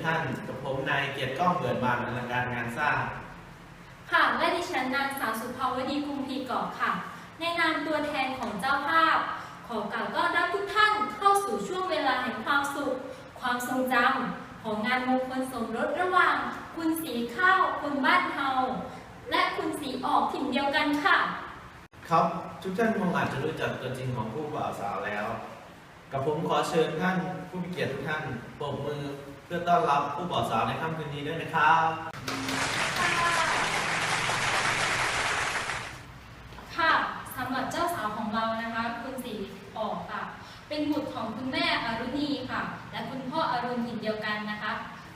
ทุกท่านกับผมนายเกียรติก้องเกิดบานอลังการงานสร้างค่ะและดิฉันนางสาวสุภาวดีกุมพีเกาะค่ะ ในนามตัวแทนของเจ้าภาพ ขอกล่าวต้อนรับทุกท่านเข้าสู่ช่วงเวลาแห่งความสุข ความทรงจำของงานมงคลสมรสระหว่าง คุณสีข้าวคุณบ้านเฮาและคุณสีออกถิ่นเดียวกันค่ะ ครับทุกท่านคงอาจจะรู้จักตัวจริงของผู้บ่าวสาวแล้ว กับผมขอเชิญท่านผู้มีเกียรติทุกท่านปรบมือเพื่อต้อนรับผู้บ่าวสาวในค่ำคืนนี้ด้วยนะครับ ค่ะสำหรับเจ้าสาวของเรานะคะ คุณสีออกค่ะ เป็นบุตรของคุณแม่อรุณีค่ะ และคุณพ่ออรุณหินเดียวกันนะคะ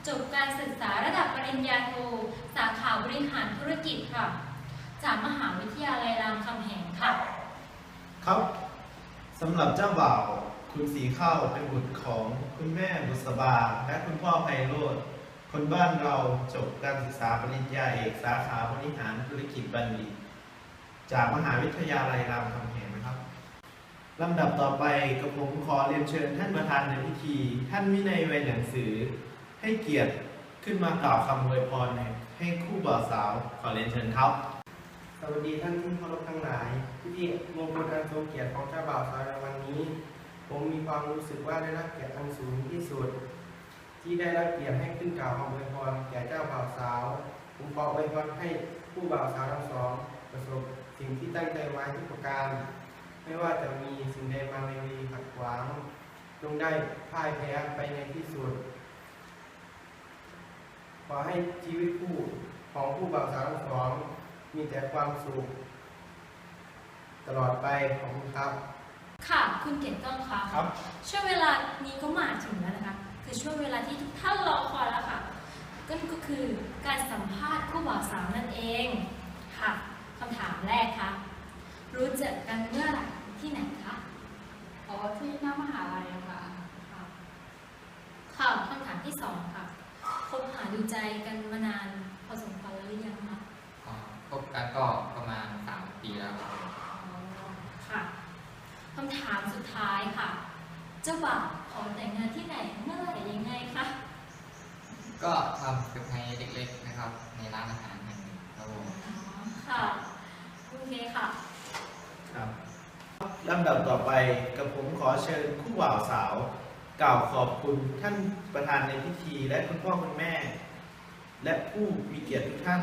จบการศึกษาระดับปริญญาโท สาขาบริหารธุรกิจค่ะ จากมหาวิทยาลัยรามคำแหงค่ะ ครับสำหรับเจ้าบ่าว คุณสีเข้าเป็นบุตรของคุณแม่บุษบา และคุณพ่อไพโรธคนบ้านเราจบการศึกษาปริญญาเอกสาขาบริหารธุรกิจบัณฑิต จากมหาวิทยาลัยรามคำแหงนะครับลำดับต่อไปกับผมขอเรียนเชิญท่านประธานในพิธี ท่านวินัยเวรหนังสือ ให้เกียรติขึ้นมากล่าวคำอวยพรให้คู่บ่าวสาวขอเรียนเชิญครับสวัสดีท่านที่เคารพทั้งหลายพิธีมงคลการทรงเกียรติของเจ้าบ่าวสาวในวันนี้ ผมมีความรู้สึกว่าได้รับเกียรติอันสูงที่สุด ที่ได้รับเกียรติให้ขึ้นกล่าวคำอวยพรแก่เจ้าบ่าวสาว ผมขออวยพรให้ผู้บ่าวสาวทั้งสองประสบสิ่งที่ตั้งใจไว้ทุกประการ ไม่ว่าจะมีสิ่งใดมาในวีขัดขวางจงได้พ่ายแพ้ไปในที่สุด ขอให้ชีวิตคู่ของผู้บ่าวสาวทั้งสองมีแต่ความสุข ตลอดไปขอบคุณครับ ค่ะ คุณเกียรติก้องคะครับ ช่วงเวลานี้ก็มาถึงแล้วนะคะ คือช่วงเวลาที่ทุกท่านรอคอยแล้วค่ะก็ก็คือการสัมภาษณ์คู่บ่าวสาวนั่นเองค่ะคำถามแรกค่ะ รู้จักกันเมื่อไหร่ที่ไหนคะอ๋อที่หน้ามหาลัยอะค่ะค่ะค่ะคำถามที่สองค่ะคบหาดูใจกันมานานพอสมควรแล้วหรือยังคะอ๋อคบกันก็ประมาณ 3 ปีแล้วครับผม อ๋อค่ะคำถามสุดท้ายค่ะ เจ้าบ่าวขอแต่งงานที่ไหนเมื่อไหร่ยังไงคะ ก็ทำเซอร์ไพรส์เล็กๆนะครับ ในร้านอาหารแห่งหนึ่งครับผมอ๋อ ค่ะ โอเคค่ะ ครับลำดับต่อไปกับผมขอเชิญคู่บ่าวสาว กล่าวขอบคุณท่านประธานในพิธี และคุณพ่อคุณแม่ และผู้มีเกียรติทุกท่าน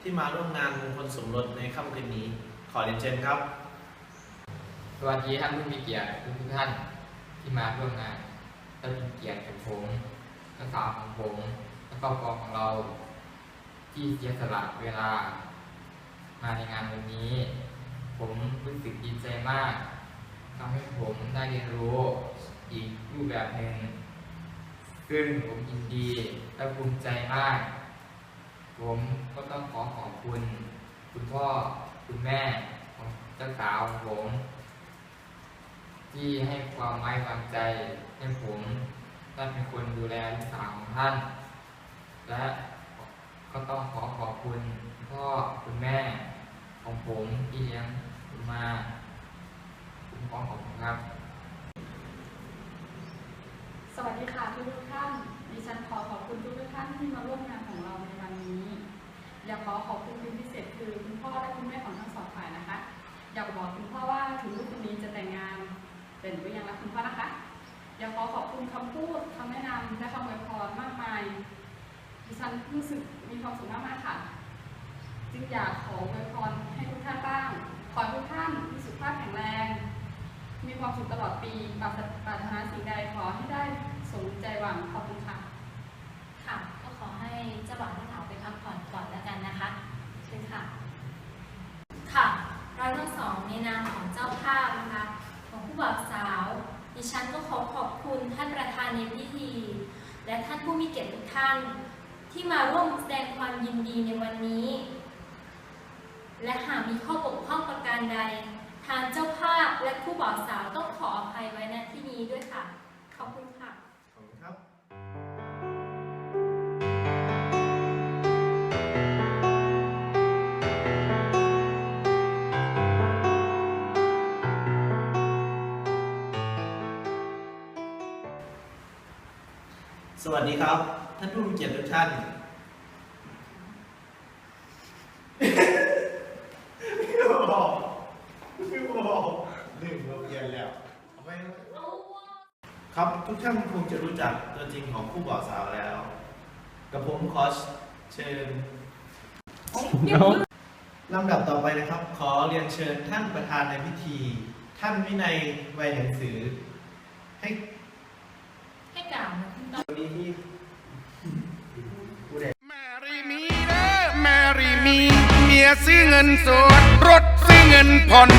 ที่มาร่วมงานมงคลสมรสในค่ำคืนนี้ ขอเรียนเชิญครับ สวัสดีท่านผู้มีเกียรติทุกท่านที่มาร่วมงานท่านเป็นเกียรติกับผมนักสาวของผมและครอบครัวของเรา ที่เสียสละเวลา มาในงานวันนี้ ผมรู้สึกดีใจมากทำให้ผมได้เรียนรู้อีกรูปแบบหนึ่งซึ่งผมยินดีและภูมิใจมาก ผมก็ต้องขอขอบคุณ คุณพ่อ คุณแม่ของเจ้าสาวของผม ที่ให้ความไว้วางใจให้ผมได้เป็นคนดูแลลูกสาวของท่าน และก็ต้องขอขอบคุณพ่อคุณแม่ของผมที่เลี้ยงผมมาผมขอขอบคุณครับ สวัสดีค่ะทุกทุกท่าน ดิฉันขอขอบคุณทุกทุกท่านที่มาร่วมงานของเราในวันนี้ อยากขอขอบคุณเป็นพิเศษคือคุณพ่อและคุณแม่ของทั้งสองฝ่ายนะคะ อยากบอกคุณพ่อว่าถึงลูกคนนี้จะแต่งงาน เป็นหรือยังรักคุณพ่อนะคะอยากขอขอบคุณคำพูดคำแนะนำและคำอวยพรมากมายดิฉันรู้สึกมีความสุขมากๆค่ะ จึงอยากขออวยพรให้ทุกท่านบ้าง ขอให้ทุกท่านมีสุขภาพแข็งแรง มีความสุขตลอดปีปรารถปรารถนาสิ่งใดขอให้ได้สมใจหวังขอบคุณค่ะ ค่ะ ก็ขอให้เจ้าบ่าวเจ้าสาวไปพักผ่อนก่อนแล้วกันนะคะเชิญค่ะ ค่ะเราทั้งสองในนามของเจ้าภาพนะคะ ของผู้บ่าวสาว ดิฉันก็ขอขอบคุณท่านประธานในพิธี และท่านผู้มีเกียรติทุกท่าน ที่มาร่วมแสดงความยินดีในวันนี้ และหากมีข้อบกพร่องประการใด ทางเจ้าภาพและผู้บ่าวสาวต้องขออภัยไว้ณที่นี้ด้วยค่ะ ขอบคุณค่ะ สวัสดีครับ ท่านผู้มีเกียรติทุกท่านพี่บอกพี่บอกหนึ่งเราเรียนแล้วเอาไปครับทุกท่านคงจะรู้จักตัวจริงของผู้บ่าวสาวแล้ว กับผมขอเชิญลำดับต่อไปนะครับ ขอเรียนเชิญท่านประธานในพิธี ท่านวินัยไวยหนังสือ ให้ให้ กล่าวนะคุณต้นนี้ที่ผู้ใดแมรี่มีเด้อแมรี่มีเมียซื้อเงินสดรถซื้อเงินผ่อน